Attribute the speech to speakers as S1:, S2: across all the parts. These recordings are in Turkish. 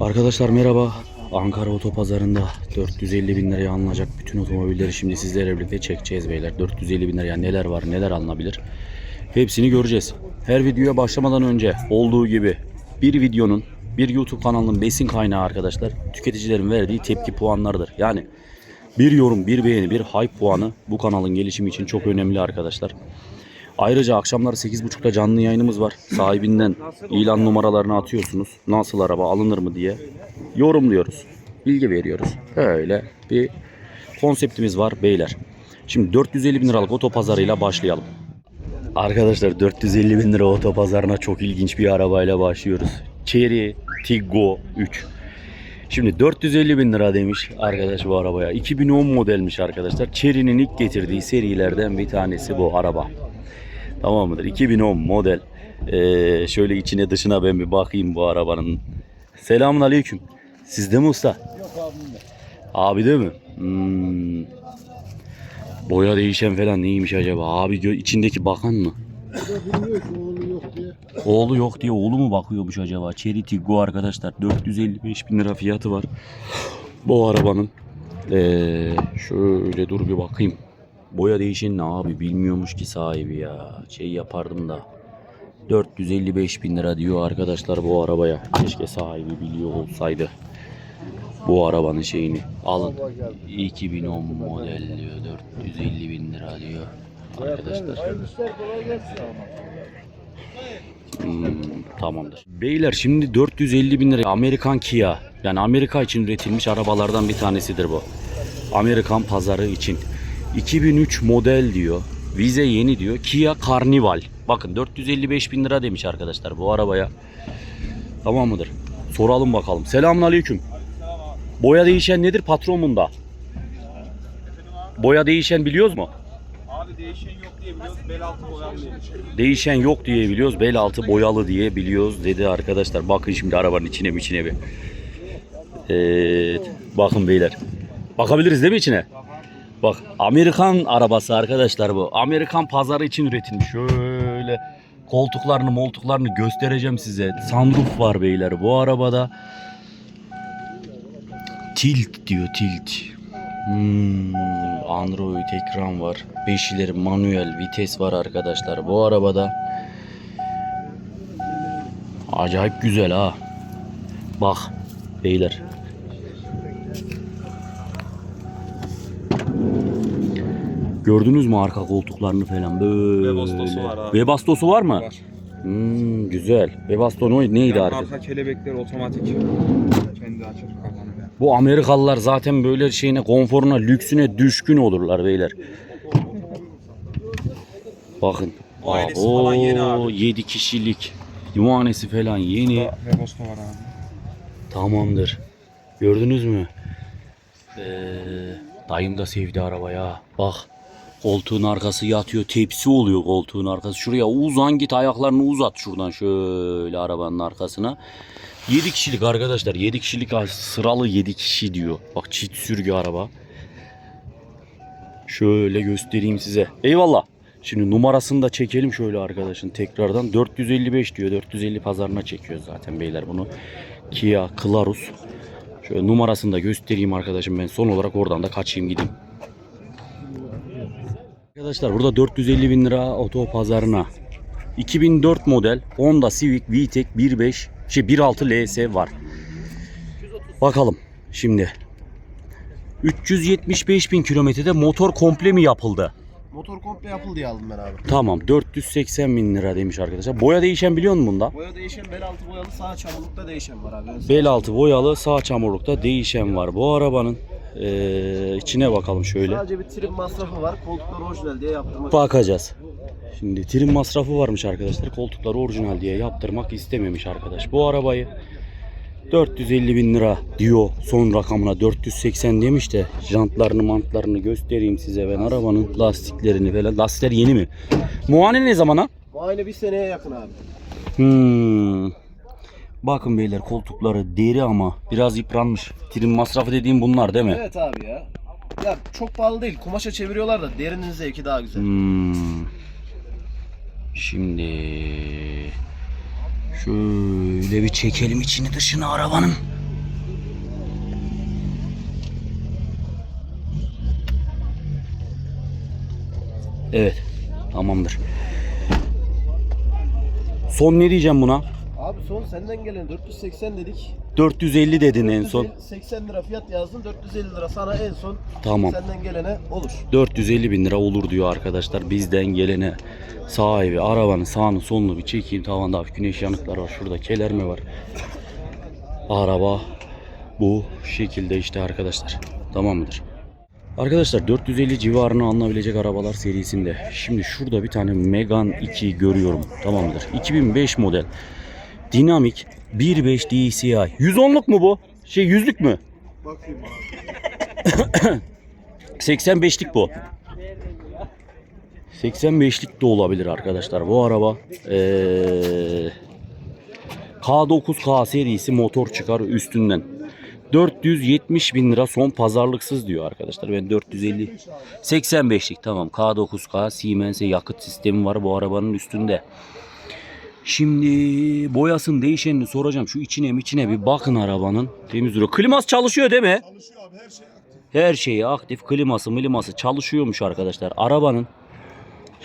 S1: Arkadaşlar merhaba. Ankara Otopazarı'nda 450 bin liraya alınacak bütün otomobilleri şimdi sizlerle birlikte çekeceğiz beyler. 450 bin liraya neler var neler alınabilir hepsini göreceğiz. Her videoya başlamadan önce olduğu gibi bir videonun bir YouTube kanalının besin kaynağı arkadaşlar tüketicilerin verdiği tepki puanlarıdır. Yani bir yorum, bir beğeni, bir hype puanı bu kanalın gelişimi için çok önemli arkadaşlar. Ayrıca akşamlar 8.30'da canlı yayınımız var. Sahibinden ilan numaralarını atıyorsunuz. Nasıl araba alınır mı diye yorumluyoruz. Bilgi veriyoruz. Öyle bir konseptimiz var beyler. Şimdi 450 bin liralık otopazarıyla başlayalım. Arkadaşlar 450 bin lira otopazarına çok ilginç bir arabayla başlıyoruz. Chery Tiggo 3. Şimdi 450 bin lira demiş arkadaş bu arabaya. 2010 modelmiş arkadaşlar. Chery'nin ilk getirdiği serilerden bir tanesi bu araba. Tamam mıdır? 2010 model. Ee, şöyle içine dışına ben bir bakayım bu arabanın. Selamun aleyküm. Sizde mi usta?
S2: Yok abim de.
S1: Abi de mi? Hmm. Boya değişen falan neymiş acaba? Abi içindeki bakan mı?
S2: Oğlu yok diye.
S1: Oğlu yok diye oğlu mu bakıyormuş acaba? Chery Tiggo arkadaşlar 455 bin lira fiyatı var. Bu arabanın. Ee, şöyle dur bir bakayım. Boya değişen ne abi bilmiyormuş ki sahibi ya. Şey yapardım da. 455 bin lira diyor arkadaşlar bu arabaya. Keşke sahibi biliyor olsaydı. Bu arabanın şeyini alın. 2010 model diyor 450 bin lira diyor. Arkadaşlar. Hmm, tamamdır. Beyler şimdi 450 bin lira Amerikan Kia. Yani Amerika için üretilmiş arabalardan bir tanesidir bu. Amerikan pazarı için. 2003 model diyor. Vize yeni diyor. Kia Carnival. Bakın 455 bin lira demiş arkadaşlar bu arabaya. Tamam mıdır? Soralım bakalım. Selamun aleyküm. Boya değişen nedir patron bunda? Boya değişen biliyoruz mu?
S3: Abi değişen yok diye biliyoruz. Bel altı boyanlı demiş.
S1: Değişen yok diye biliyoruz. Bel altı boyalı diye biliyoruz dedi arkadaşlar. Bakın şimdi arabanın içine mi içine bir. Evet. Bakın beyler. Bakabiliriz değil mi içine? Bak Amerikan arabası arkadaşlar bu. Amerikan pazarı için üretilmiş. Şöyle koltuklarını moltuklarını göstereceğim size. Sunroof var beyler bu arabada. Tilt diyor tilt. Hmm, Android ekran var. Beşileri manuel vites var arkadaşlar bu arabada. Acayip güzel ha. Bak beyler. Gördünüz mü arka koltuklarını falan böyle.
S3: Webastosu var abi.
S1: Webastosu var mı?
S3: Var.
S1: Hmm, güzel. Webasto ne- neydi
S3: Yani
S1: arkadaşlar?
S3: arka kelebekler otomatik. Kendi açıp kapanıyor.
S1: Bu Amerikalılar zaten böyle şeyine, konforuna, lüksüne düşkün olurlar beyler. Bakın.
S3: Muayenesi falan yeni abi.
S1: 7 kişilik. Muayenesi falan yeni.
S3: Ve bosta var abi.
S1: Tamamdır. Gördünüz mü? Ee, dayım da sevdi arabaya. Bak. Koltuğun arkası yatıyor. Tepsi oluyor koltuğun arkası. Şuraya uzan git ayaklarını uzat şuradan şöyle arabanın arkasına. 7 kişilik arkadaşlar. 7 kişilik sıralı 7 kişi diyor. Bak çift sürgü araba. Şöyle göstereyim size. Eyvallah. Şimdi numarasını da çekelim şöyle arkadaşın tekrardan. 455 diyor. 450 pazarına çekiyor zaten beyler bunu. Kia Clarus. Şöyle numarasını da göstereyim arkadaşım ben. Son olarak oradan da kaçayım gideyim. Arkadaşlar burada 450 bin lira oto pazarına 2004 model Honda Civic VTEC 1.5 şey 1.6 LS var. Bakalım şimdi 375 bin kilometrede motor komple mi yapıldı?
S2: Motor komple yapıldı diye aldım ben abi.
S1: Tamam 480 bin lira demiş arkadaşlar. Boya değişen biliyor musun bunda?
S2: Boya değişen bel altı boyalı sağ çamurlukta değişen var abi.
S1: Bel altı boyalı sağ çamurlukta değişen var. Bu arabanın eee, içine bakalım şöyle.
S2: Sadece bir trim masrafı var. Koltuklar orijinal diye yaptırmak.
S1: Bakacağız. Şimdi trim masrafı varmış arkadaşlar. Koltukları orijinal diye yaptırmak istememiş arkadaş. Bu arabayı 450 bin lira diyor son rakamına 480 demiş de jantlarını mantlarını göstereyim size ben arabanın lastiklerini falan. Lastikler yeni mi? Muayene ne zamana?
S2: Muayene bir seneye yakın abi.
S1: Hmm. Bakın beyler koltukları deri ama biraz yıpranmış. Trim masrafı dediğim bunlar değil mi?
S2: Evet abi ya. Ya çok pahalı değil. Kumaşa çeviriyorlar da derinin zevki daha güzel.
S1: Hmm. Şimdi şöyle bir çekelim içini dışını arabanın. Evet. Tamamdır. Son ne diyeceğim buna?
S2: Abi son senden gelen 480 dedik.
S1: 450 dedin en son.
S2: 80 lira fiyat yazdın 450 lira sana en son
S1: Tamam.
S2: senden gelene olur.
S1: 450 bin lira olur diyor arkadaşlar. Bizden gelene sahibi arabanın sağını solunu bir çekeyim. Tavanda hafif güneş yanıkları var. Şurada kelerme var. Araba bu şekilde işte arkadaşlar. Tamam mıdır? Arkadaşlar 450 civarını alınabilecek arabalar serisinde. Şimdi şurada bir tane Megane 2 görüyorum. Tamam mıdır? 2005 model. Dinamik 1.5 DCI. 110'luk mu bu? Şey yüzlük mü?
S2: Bakayım
S1: 85'lik bu. 85'lik de olabilir arkadaşlar. Bu araba eee, K9K serisi motor çıkar üstünden. 470 bin lira son pazarlıksız diyor arkadaşlar. Ben 450 85'lik tamam K9K Siemens'e yakıt sistemi var bu arabanın üstünde. Şimdi boyasın değişenini soracağım. Şu içine mi içine bir bakın arabanın. Temiz duruyor. Kliması çalışıyor değil mi?
S4: Çalışıyor abi her şey aktif.
S1: Her şeyi aktif. Kliması miliması çalışıyormuş arkadaşlar. Arabanın.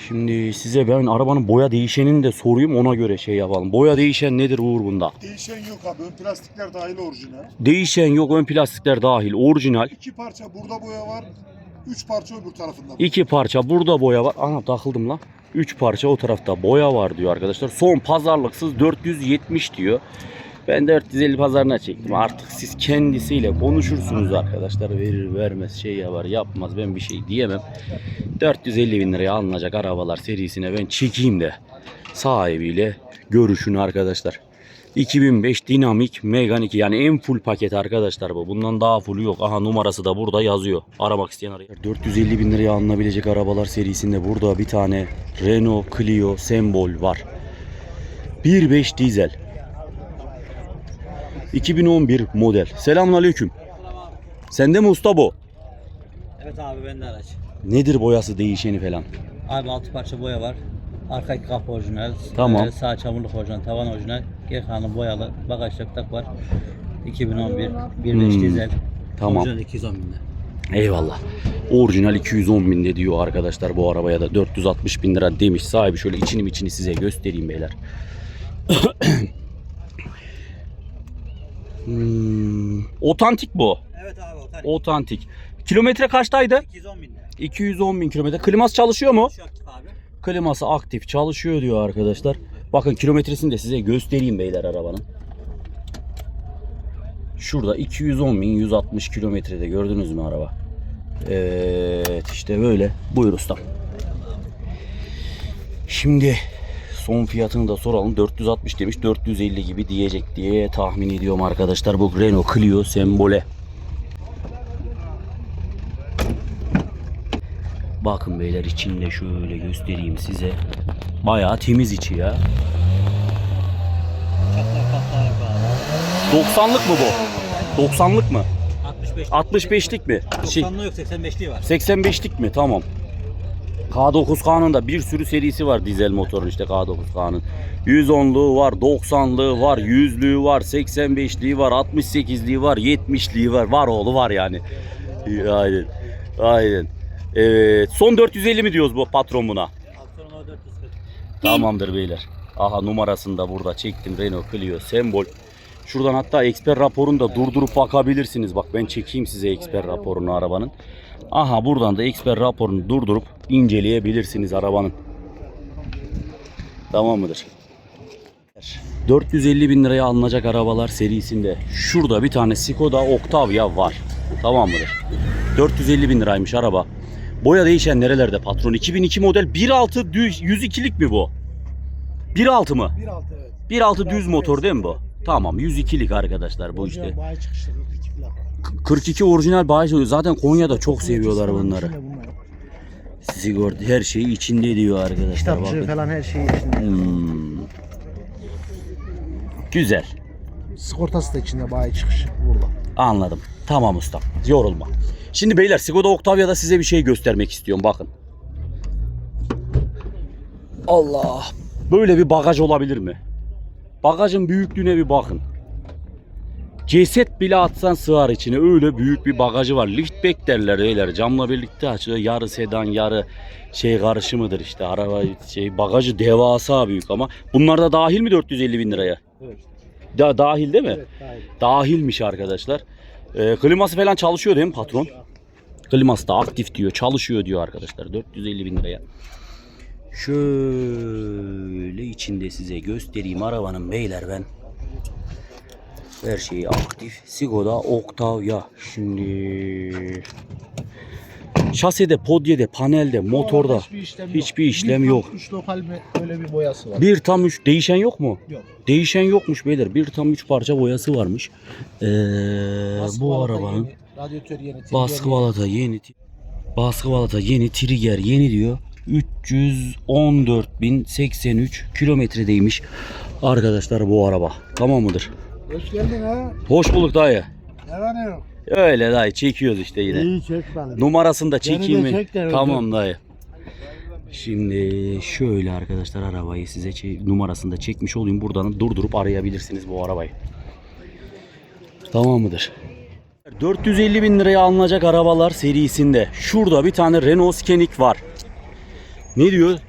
S1: Şimdi size ben arabanın boya değişenini de sorayım ona göre şey yapalım. Boya değişen nedir Uğur bunda?
S4: Değişen yok abi. Ön plastikler dahil orijinal.
S1: Değişen yok. Ön plastikler dahil orijinal.
S4: İki parça burada boya var. Üç parça öbür tarafında. Var.
S1: İki parça burada boya var. Ana takıldım lan. 3 parça o tarafta boya var diyor arkadaşlar. Son pazarlıksız 470 diyor. Ben 450 pazarına çektim. Artık siz kendisiyle konuşursunuz arkadaşlar. Verir vermez şey yapar yapmaz ben bir şey diyemem. 450 bin liraya alınacak arabalar serisine ben çekeyim de sahibiyle görüşün arkadaşlar. 2005 dinamik Megane 2 yani en full paket arkadaşlar bu. Bundan daha full yok. Aha numarası da burada yazıyor. Aramak isteyen arayın. 450 bin liraya alınabilecek arabalar serisinde burada bir tane Renault Clio Sembol var. 1.5 dizel. 2011 model. Selamünaleyküm. Sende mi usta bu?
S5: Evet abi bende araç.
S1: Nedir boyası değişeni falan?
S5: Abi altı parça boya var. Arka kapı orijinal.
S1: Tamam.
S5: Ee, sağ çamurluk orijinal, tavan orijinal. Gerkanı boyalı. Bagaj tak tak var. 2011 1.5
S1: Hmm,
S5: dizel.
S1: tamam.
S5: Orijinal 210 binde.
S1: Eyvallah. Orijinal 210 bin de diyor arkadaşlar bu arabaya da 460 bin lira demiş sahibi. Şöyle içini içini size göstereyim beyler. hmm, otantik bu.
S5: Evet abi o.
S1: Otantik. Kilometre kaçtaydı?
S5: 210 binde.
S1: 210 bin kilometre. Kliması çalışıyor mu?
S5: Şu aktif abi.
S1: Kliması aktif çalışıyor diyor arkadaşlar. Bakın kilometresini de size göstereyim beyler arabanın. Şurada 210 bin 160 kilometrede gördünüz mü araba? Evet işte böyle. Buyur ustam. Şimdi son fiyatını da soralım. 460 demiş 450 gibi diyecek diye tahmin ediyorum arkadaşlar. Bu Renault Clio sembole. Bakın beyler içinde şöyle göstereyim size. Bayağı temiz içi ya.
S5: Çatlak patlar yok abi.
S1: 90'lık mı bu? 90'lık mı?
S5: 65.
S1: 65'lik mi? Şey,
S5: 90'lı yok 85'li var.
S1: 85'lik mi? Tamam. K9K'nın da bir sürü serisi var dizel motorun işte K9K'nın. 110'luğu var, 90'lığı var, 100'lüğü var, 85'liği var, 68'liği var, 70'liği var. Var oğlu var yani. Aynen. Aynen. Evet. Son 450 mi diyoruz bu patron buna?
S5: Sonuna 440.
S1: Tamamdır beyler. Aha numarasını da burada çektim. Renault Clio sembol. Şuradan hatta eksper raporunu da durdurup bakabilirsiniz. Bak ben çekeyim size eksper raporunu arabanın. Aha buradan da eksper raporunu durdurup inceleyebilirsiniz arabanın. Tamam mıdır? 450 bin liraya alınacak arabalar serisinde şurada bir tane Skoda Octavia var. Tamam mıdır? 450 bin liraymış araba. Boya değişen nerelerde patron? 2002 model 1.6 düz 102'lik mi bu? 1.6 mı?
S4: 1.6 evet.
S1: 1.6 düz motor değil mi bu? Tamam 102'lik arkadaşlar bu işte.
S4: Bayi çıkışlı 42 plaka.
S1: 42 orijinal bayi zaten Konya'da çok seviyorlar bunları. Sigorta her şeyi içinde diyor arkadaşlar.
S6: Kitapçı falan her şey içinde.
S1: Hmm. Güzel.
S6: Sigortası da içinde bayi çıkışı burada.
S1: Anladım. Tamam ustam. Yorulma. Şimdi beyler Skoda Octavia'da size bir şey göstermek istiyorum. Bakın. Allah. Böyle bir bagaj olabilir mi? Bagajın büyüklüğüne bir bakın. Ceset bile atsan sığar içine. Öyle büyük bir bagajı var. Liftback derler öyleler. Camla birlikte açıyor. Yarı sedan yarı şey karışımıdır işte. Araba şey bagajı devasa büyük ama. Bunlar da dahil mi 450 bin liraya?
S6: Evet.
S1: Da, dahil değil mi?
S6: Evet, dahil.
S1: Dahilmiş arkadaşlar. Ee, kliması falan çalışıyor değil mi patron? Kliması da aktif diyor. Çalışıyor diyor arkadaşlar. 450 bin liraya. Şöyle içinde size göstereyim arabanın beyler ben. Her şeyi aktif. Sigoda Octavia. Şimdi şasede, podyede, panelde, motorda
S6: Hiçbir işlem
S1: hiçbir
S6: yok.
S1: işlem
S6: Bir
S1: yok.
S6: tam Üç lokal mi öyle bir boyası var.
S1: Bir tam üç değişen yok mu?
S6: Yok.
S1: Değişen yokmuş beyler. Bir tam üç parça boyası varmış. Ee, bu arabanın
S6: yeni, radyatör yeni.
S1: baskı balata yeni. Baskı balata yeni. Trigger yeni diyor. 314.083 kilometredeymiş arkadaşlar bu araba. Tamam mıdır?
S6: Hoş geldin ha.
S1: Hoş bulduk dayı.
S6: Ne var ne yok.
S1: Öyle dayı çekiyoruz işte yine.
S6: İyi çek bana.
S1: Numarasını da çekeyim mi?
S6: çek de.
S1: Tamam dayı. Şimdi şöyle arkadaşlar arabayı size numarasını da çekmiş olayım. Buradan durdurup arayabilirsiniz bu arabayı. Tamam mıdır? 450 bin liraya alınacak arabalar serisinde. Şurada bir tane Renault Scenic var. Ne diyor?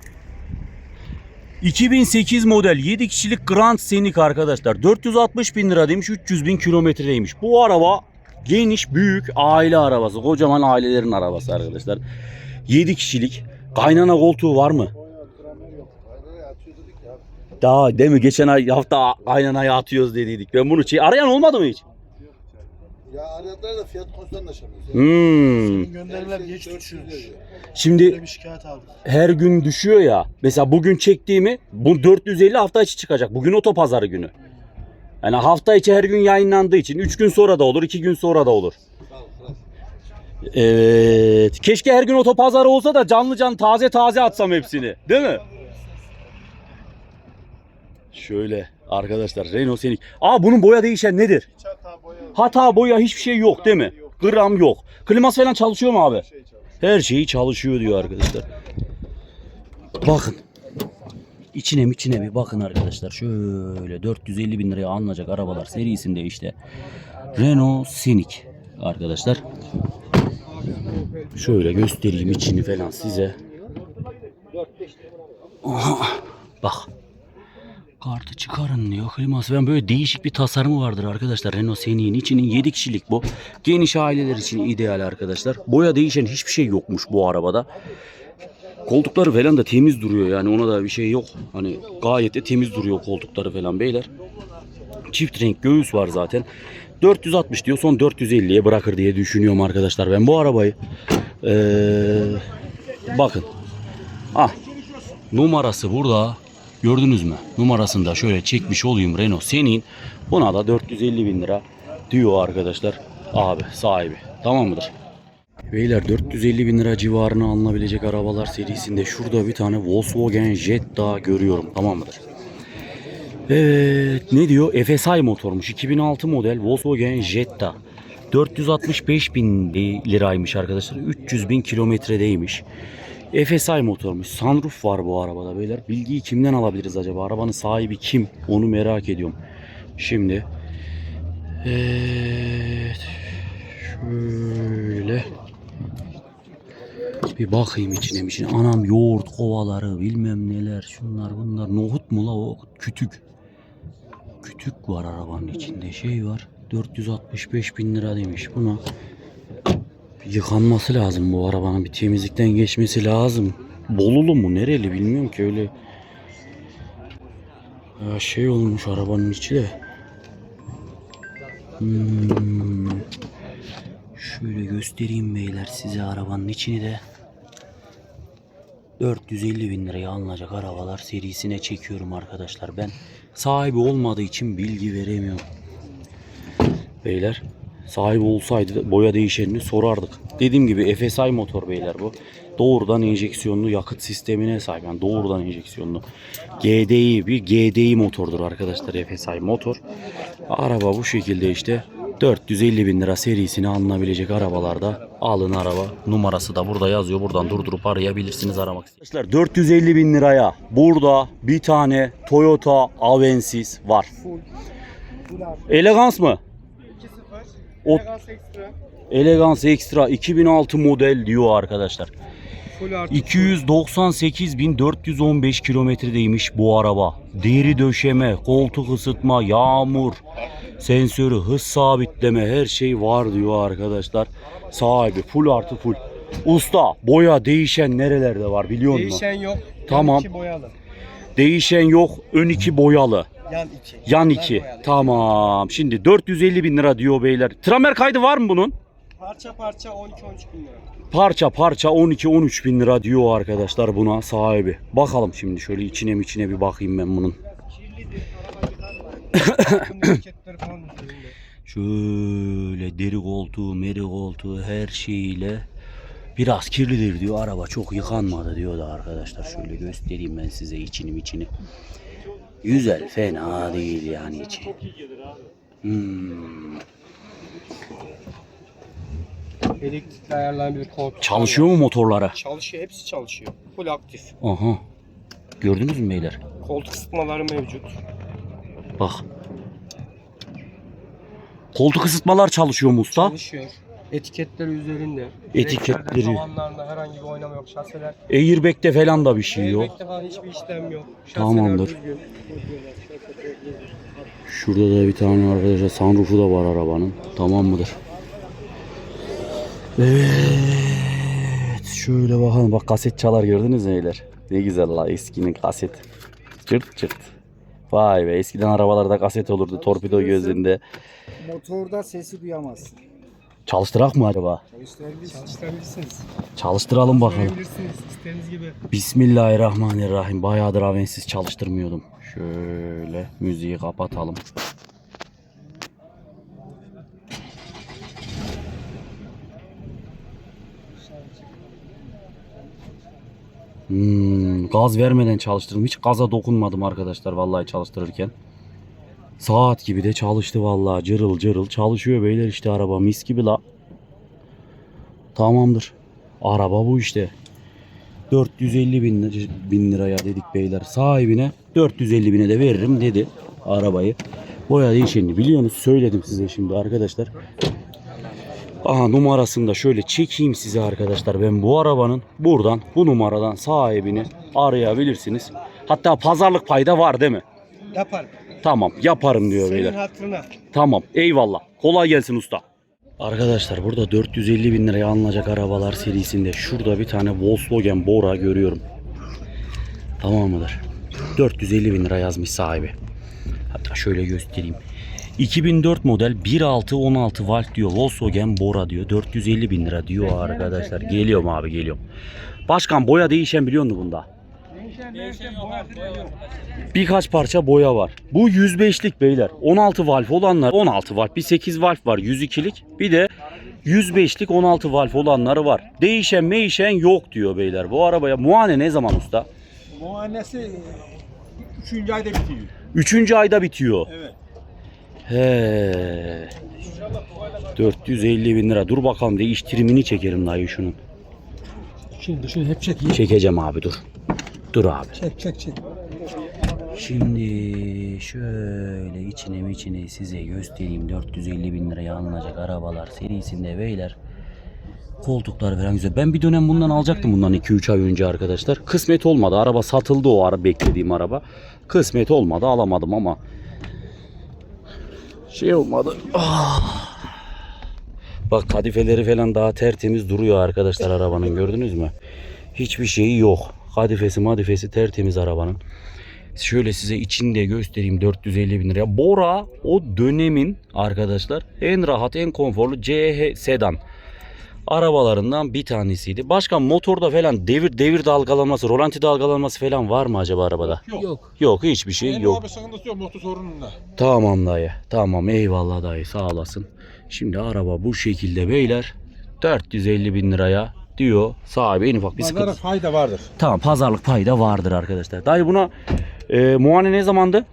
S1: 2008 model 7 kişilik Grand Scenic arkadaşlar. 460 bin lira demiş 300 bin kilometredeymiş. Bu araba geniş büyük aile arabası. Kocaman ailelerin arabası arkadaşlar. 7 kişilik. Kaynana koltuğu var mı? Daha değil mi? Geçen hafta kaynanaya atıyoruz dediydik. Ben bunu şey arayan olmadı mı hiç?
S4: Ya aradılar da fiyat konusunda anlaşamıyoruz.
S1: Hmm.
S6: Gönderiler geç düşüyor.
S1: Şimdi
S6: Böyle bir şikayet aldım.
S1: her gün düşüyor ya. Mesela bugün çektiğimi bu 450 hafta içi çıkacak. Bugün otopazarı günü. Yani hafta içi her gün yayınlandığı için 3 gün sonra da olur, 2 gün sonra da olur. Evet. Keşke her gün otopazarı olsa da canlı canlı taze taze atsam hepsini. Değil mi? Şöyle arkadaşlar Renault Scenic. Aa bunun boya değişen nedir? Hata boya hiçbir şey yok değil mi? Gram yok. Kliması falan çalışıyor mu abi? Her şeyi çalışıyor diyor arkadaşlar. Bakın. İçine mi içine bir bakın arkadaşlar. Şöyle 450 bin liraya alınacak arabalar serisinde işte. Renault Scenic arkadaşlar. Şöyle göstereyim içini falan size. Aha, bak. Kartı çıkarın diyor. Kliması ben böyle değişik bir tasarımı vardır arkadaşlar. Renault Scenic içinin 7 kişilik bu. Geniş aileler için ideal arkadaşlar. Boya değişen hiçbir şey yokmuş bu arabada. Koltukları falan da temiz duruyor yani ona da bir şey yok. Hani gayet de temiz duruyor koltukları falan beyler. Çift renk göğüs var zaten. 460 diyor son 450'ye bırakır diye düşünüyorum arkadaşlar ben bu arabayı. Ee, bakın. Ah numarası burada. Gördünüz mü? Numarasını da şöyle çekmiş olayım Renault senin. Buna da 450 bin lira diyor arkadaşlar. Abi sahibi. Tamam mıdır? Beyler 450 bin lira civarına alınabilecek arabalar serisinde şurada bir tane Volkswagen Jetta görüyorum. Tamam mıdır? Evet ne diyor? FSI motormuş. 2006 model Volkswagen Jetta. 465 bin li- liraymış arkadaşlar. 300 bin kilometredeymiş. FSI motormuş. Sunroof var bu arabada beyler. Bilgiyi kimden alabiliriz acaba? Arabanın sahibi kim? Onu merak ediyorum. Şimdi Evet. Şöyle bir bakayım içine içine. Anam yoğurt kovaları bilmem neler şunlar bunlar. Nohut mu la o? Kütük. Kütük var arabanın içinde. Şey var. 465 bin lira demiş buna. Yıkanması lazım bu arabanın. Bir temizlikten geçmesi lazım. Bolulu mu nereli bilmiyorum ki öyle. Ya şey olmuş arabanın içi de. Hmm. Şöyle göstereyim beyler size arabanın içini de. 450 bin liraya alınacak arabalar serisine çekiyorum arkadaşlar. Ben sahibi olmadığı için bilgi veremiyorum. Beyler sahibi olsaydı boya değişenini sorardık. Dediğim gibi FSI motor beyler bu. Doğrudan enjeksiyonlu yakıt sistemine sahip. Yani doğrudan enjeksiyonlu. GDI bir GDI motordur arkadaşlar FSI motor. Araba bu şekilde işte 450 bin lira serisine alınabilecek arabalarda alın araba. Numarası da burada yazıyor. Buradan durdurup arayabilirsiniz aramak isterseniz. Arkadaşlar 450 bin liraya burada bir tane Toyota Avensis var. Elegans mı? O Elegance Extra 2006 model diyor arkadaşlar.
S3: Full artı.
S1: 298.415 kilometredeymiş bu araba. Deri döşeme, koltuk ısıtma, yağmur, sensörü, hız sabitleme her şey var diyor arkadaşlar. Sahibi full artı full. Usta boya değişen nerelerde var biliyor musun?
S2: Değişen yok.
S1: Tamam.
S2: Yan iki boyalı.
S1: Değişen yok. Ön iki boyalı.
S2: Yan iki.
S1: Yan iki. Tamam. Şimdi 450 bin lira diyor beyler. Tramer kaydı var mı bunun?
S2: Parça parça 12-13 bin lira.
S1: Parça parça 12-13 bin lira diyor arkadaşlar buna sahibi. Bakalım şimdi şöyle içine mi içine bir bakayım ben bunun.
S2: Üzerinde.
S1: Şöyle deri koltuğu, meri koltuğu her şeyiyle biraz kirlidir diyor. Araba çok yıkanmadı diyor da arkadaşlar. Şöyle göstereyim ben size içini içini. Güzel, fena değil yani içi. Hmm.
S2: Elektrikli ayarlanan bir koltuk.
S1: Çalışıyor mu motorlara?
S2: Çalışıyor. Hepsi çalışıyor. Full aktif.
S1: Aha. Gördünüz mü beyler?
S2: Koltuk ısıtmaları mevcut.
S1: Bak. Koltuk ısıtmalar çalışıyor mu usta?
S2: Çalışıyor. Etiketleri üzerinde.
S1: Etiketleri.
S2: Tavanlarında herhangi bir oynama yok. Şaseler.
S1: Airbag'de falan da bir şey yok.
S2: Airbag'de falan hiçbir işlem yok. Şaseler
S1: Tamamdır.
S2: düzgün.
S1: Şurada da bir tane arkadaşlar sunroofu da var arabanın. Tamam mıdır? Evet. Şöyle bakalım. Bak kaset çalar gördünüz mü beyler? Ne güzel la eskinin kaset. Çırt çırt. Vay be eskiden arabalarda kaset olurdu torpido gözünde.
S6: Motorda sesi duyamazsın.
S1: Çalıştırak mı acaba?
S2: Çalıştırabilirsiniz.
S1: Çalıştıralım bakalım.
S2: İstediğiniz gibi.
S1: Bismillahirrahmanirrahim. Bayağıdır avensiz çalıştırmıyordum. Şöyle müziği kapatalım. Hmm, gaz vermeden çalıştırdım. Hiç gaza dokunmadım arkadaşlar vallahi çalıştırırken. Saat gibi de çalıştı vallahi. Cırıl cırıl çalışıyor beyler işte araba mis gibi la. Tamamdır. Araba bu işte. 450 bin, bin liraya dedik beyler sahibine 450 bine de veririm dedi arabayı. Boya değişeni biliyorsunuz söyledim size şimdi arkadaşlar. Aha numarasını da şöyle çekeyim size arkadaşlar. Ben bu arabanın buradan bu numaradan sahibini arayabilirsiniz. Hatta pazarlık payda var değil mi?
S2: Yaparım.
S1: Tamam yaparım diyor
S2: Senin
S1: beyler.
S2: hatırına.
S1: Tamam eyvallah. Kolay gelsin usta. Arkadaşlar burada 450 bin liraya alınacak arabalar serisinde şurada bir tane Volkswagen Bora görüyorum. Tamam mıdır? 450 bin lira yazmış sahibi. Hatta şöyle göstereyim. 2004 model 1.6 16 volt diyor. Volkswagen Bora diyor. 450 bin lira diyor arkadaşlar. Geliyorum abi geliyorum. Başkan boya değişen biliyor musun bunda? Birkaç parça boya var. Bu 105'lik beyler. 16 valf olanlar 16 valf. Bir 8 valf var 102'lik. Bir de 105'lik 16 valf olanları var. Değişen meyişen yok diyor beyler. Bu arabaya muayene ne zaman usta?
S3: Muayenesi 3. ayda bitiyor.
S1: 3. ayda bitiyor.
S3: Evet.
S1: He. 450 bin lira. Dur bakalım değiştirimini çekerim dayı şunun.
S6: Şimdi şunu hep çek.
S1: Çekeceğim abi dur. Dur abi.
S6: Çek çek çek.
S1: Şimdi şöyle içine içine size göstereyim 450 bin liraya alınacak arabalar serisinde beyler koltuklar falan güzel. Ben bir dönem bundan alacaktım bundan 2-3 ay önce arkadaşlar. Kısmet olmadı. Araba satıldı o ara beklediğim araba. Kısmet olmadı alamadım ama şey olmadı. Ah. Bak kadifeleri falan daha tertemiz duruyor arkadaşlar arabanın gördünüz mü? Hiçbir şeyi yok. Kadifesi madifesi tertemiz arabanın. Şöyle size içini de göstereyim 450 bin liraya. Bora o dönemin arkadaşlar en rahat en konforlu CH sedan arabalarından bir tanesiydi. Başka motorda falan devir devir dalgalanması, rolanti dalgalanması falan var mı acaba arabada?
S3: Yok.
S1: Yok hiçbir şey
S3: Benim
S1: yok.
S3: abi sıkıntısı yok motor sorununda.
S1: Tamam dayı. Tamam eyvallah dayı sağ olasın. Şimdi araba bu şekilde beyler 450 bin liraya diyor sahibi en ufak bir
S3: Pazara
S1: sıkıntı.
S3: fayda vardır.
S1: Tamam pazarlık payı da vardır arkadaşlar. Dayı buna e, muayene ne zamandı?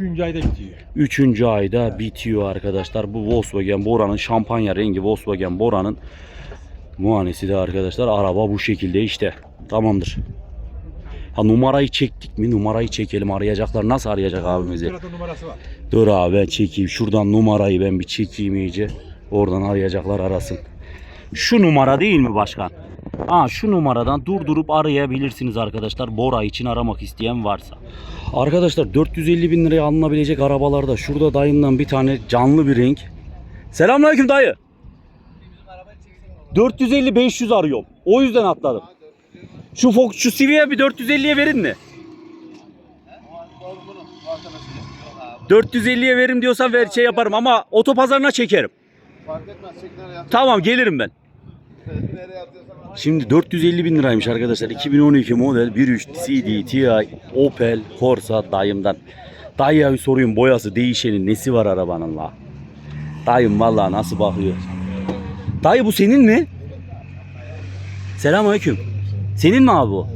S3: 3. ayda bitiyor.
S1: Üçüncü ayda bitiyor arkadaşlar. Bu Volkswagen Bora'nın şampanya rengi Volkswagen Bora'nın muayenesi de arkadaşlar. Araba bu şekilde işte. Tamamdır. Ha numarayı çektik mi? Numarayı çekelim. Arayacaklar. Nasıl arayacak abimizi?
S3: Numarası var.
S1: Dur abi ben çekeyim. Şuradan numarayı ben bir çekeyim iyice. Oradan arayacaklar arasın. Şu numara değil mi başkan? Ha şu numaradan durdurup arayabilirsiniz arkadaşlar. Bora için aramak isteyen varsa. Arkadaşlar 450 bin liraya alınabilecek arabalarda şurada dayımdan bir tane canlı bir renk. Selamünaleyküm dayı. 450-500 arıyorum. O yüzden atladım. Şu Fox, şu Civi'ye bir 450'ye verin mi? 450'ye verim diyorsan ver şey yaparım ama otopazarına çekerim.
S2: Fark etmez. Çek nereye yat.
S1: Tamam gelirim ben.
S2: Nereye yatıyorsan.
S1: Şimdi 450 bin liraymış arkadaşlar. 2012 model 1.3 CD, TI, Opel, Corsa dayımdan. Dayıya bir sorayım boyası değişeni nesi var arabanın la? Dayım vallahi nasıl bakıyor. Dayı bu senin mi? Selamünaleyküm. Senin mi abi bu?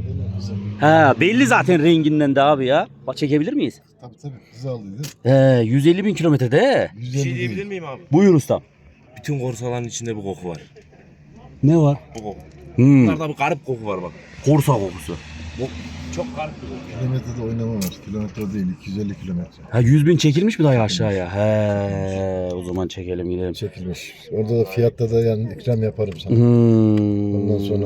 S1: Ha belli zaten renginden de abi ya. Bak çekebilir miyiz?
S4: Tabii tabii kızı aldıydı.
S1: He 150 bin kilometrede he.
S7: Bir şey diyebilir miyim abi?
S1: Buyur ustam.
S7: Bütün korsaların içinde bu koku var.
S1: Ne var?
S7: Bu koku.
S1: Hmm,
S7: Bunlarda bir garip koku var bak.
S1: korsa kokusu.
S7: Çok garip bir koku.
S4: Kilometrede oynama var. Kilometre değil 250 kilometre.
S1: Ha 100 bin çekilmiş mi dayı aşağıya? He o zaman çekelim gidelim.
S4: Çekilmiş. Orada da fiyatta da yani ikram yaparım sana.
S1: Hmm.
S4: Ondan sonra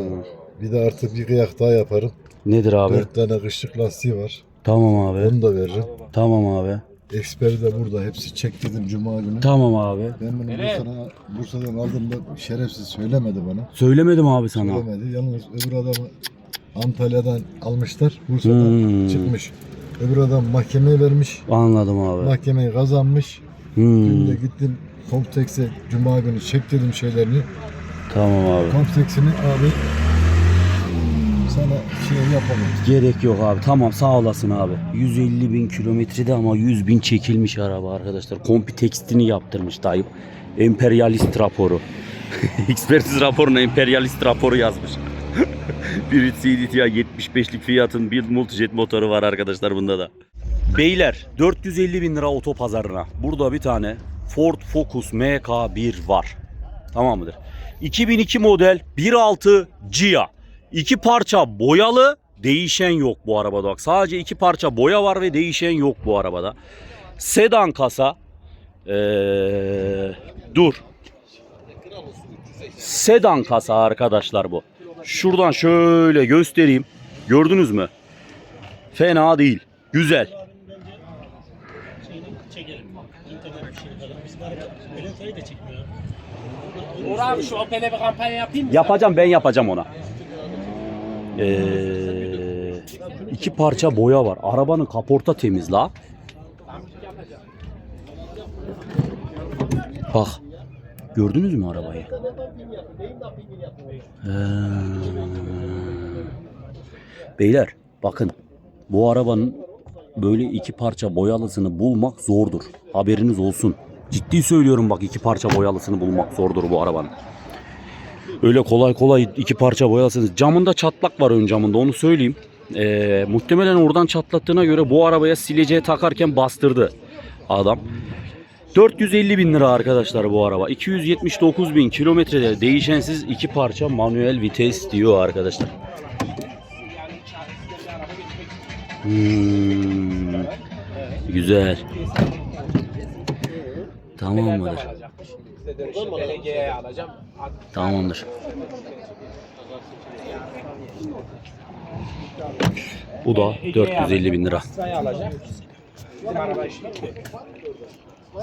S4: bir de artık bir kıyak daha yaparım.
S1: Nedir abi?
S4: Dört tane kışlık lastiği var.
S1: Tamam abi.
S4: Onu da veririm.
S1: Tamam abi.
S4: Eksperi de burada. Hepsi çek dedim cuma günü.
S1: Tamam abi.
S4: Ben bunu Bursa'dan, Bursa'dan aldığımda şerefsiz söylemedi bana.
S1: Söylemedim abi sana.
S4: Söylemedi. Yalnız öbür adamı Antalya'dan almışlar. Bursa'dan
S1: Hmm.
S4: çıkmış. Öbür adam mahkemeye vermiş.
S1: Anladım abi.
S4: Mahkemeyi kazanmış. Dün de
S1: Hmm.
S4: gittim komplekse cuma günü çektirdim şeylerini.
S1: Tamam abi.
S4: Kompleksini abi sana şey yapalım.
S1: Gerek yok abi. Tamam sağ olasın abi. 150 bin kilometrede ama 100 bin çekilmiş araba arkadaşlar. Kompi tekstini yaptırmış dayım. Emperyalist raporu. Ekspertiz raporuna emperyalist raporu yazmış. bir CDTI 75'lik fiyatın bir multijet motoru var arkadaşlar bunda da. Beyler 450 bin lira otopazarına. Burada bir tane Ford Focus MK1 var. Tamam mıdır? 2002 model 1.6 Gia. İki parça boyalı değişen yok bu arabada bak. Sadece iki parça boya var ve değişen yok bu arabada. Sedan kasa. Ee, dur. Sedan kasa arkadaşlar bu. Şuradan şöyle göstereyim. Gördünüz mü? Fena değil. Güzel.
S8: Şu Opel'e bir kampanya yapayım mı?
S1: Yapacağım ben yapacağım ona. Ee, iki parça boya var. Arabanın kaporta temiz la. Bak. Gördünüz mü arabayı? Ee, beyler bakın. Bu arabanın böyle iki parça boyalısını bulmak zordur. Haberiniz olsun. Ciddi söylüyorum bak iki parça boyalısını bulmak zordur bu arabanın. Öyle kolay kolay iki parça boyalasınız. Camında çatlak var ön camında onu söyleyeyim. Ee, muhtemelen oradan çatlattığına göre bu arabaya sileceği takarken bastırdı adam. 450 bin lira arkadaşlar bu araba. 279 bin kilometrede değişensiz iki parça manuel vites diyor arkadaşlar. Hmm, güzel. Tamam mıdır?
S8: Belediyeye alacağım.
S1: Tamamdır. Bu da 450 bin lira.
S8: Alacağım. Bizim araba işte.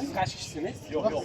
S8: Siz kaç kişisiniz? Yok yok.